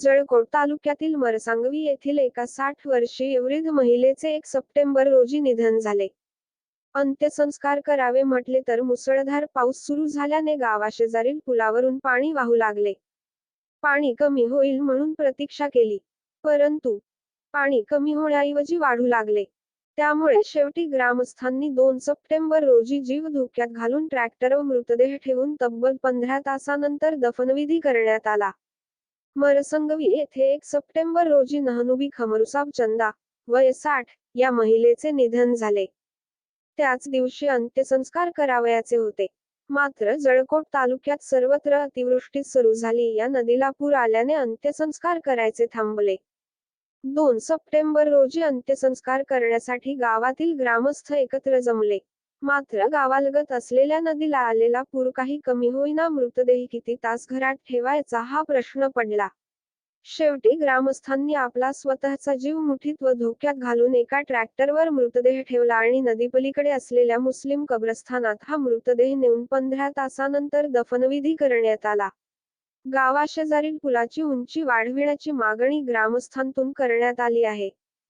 जळकोट तालुक्यातील मरसांगवी येथील एका साठ वर्षीय वृद्ध महिलेचे एक सप्टेंबर रोजी निधन झाले. अंत्यसंस्कार करावे म्हटले तर मुसळधार पाऊस सुरू झाल्याने गावाशेजारील पुलावरून पाणी वाहू लागले. पाणी कमी होईल म्हणून प्रतीक्षा केली परंतु पाणी कमी होण्याऐवजी वाढू लागले. त्यामुळे शेवटी ग्रामस्थांनी दोन सप्टेंबर रोजी जीव धोक्यात घालून ट्रॅक्टर व मृतदेह ठेवून तब्बल पंधरा तासानंतर दफनविधी करण्यात आला. मरसंगवी येथे एक सप्टेंबर रोजी नहनुबी खमरुसाब चंदा वय साठ या महिलेचे निधन झाले. त्याच दिवशी अंत्यसंस्कार करावयाचे होते. मात्र जळकोट तालुक्यात सर्वत्र अतिवृष्टी सुरू झाली. या नदीला पूर आल्याने अंत्यसंस्कार करायचे थांबले. दोन सप्टेंबर रोजी अंत्यसंस्कार करण्यासाठी गावातील ग्रामस्थ एकत्र जमले. मात्र गावालगत असलेल्या नदीला आलेला पूर काही कमी होईना मृतदेह किती तास घरात ठेवायचा हा प्रश्न पडला. शेवटी ग्रामस्थांनी आपला स्वतःचा जीव मुठीत व धोक्यात घालून एका ट्रॅक्टरवर मृतदेह ठेवला आणि नदीपलीकडे असलेल्या मुस्लिम कब्रस्थानात हा मृतदेह नेऊन पंधरा तासानंतर दफनविधी करण्यात आला. गावाशेजारील पुलाची उंची वाढविण्याची मागणी ग्रामस्थांतून करण्यात आली आहे.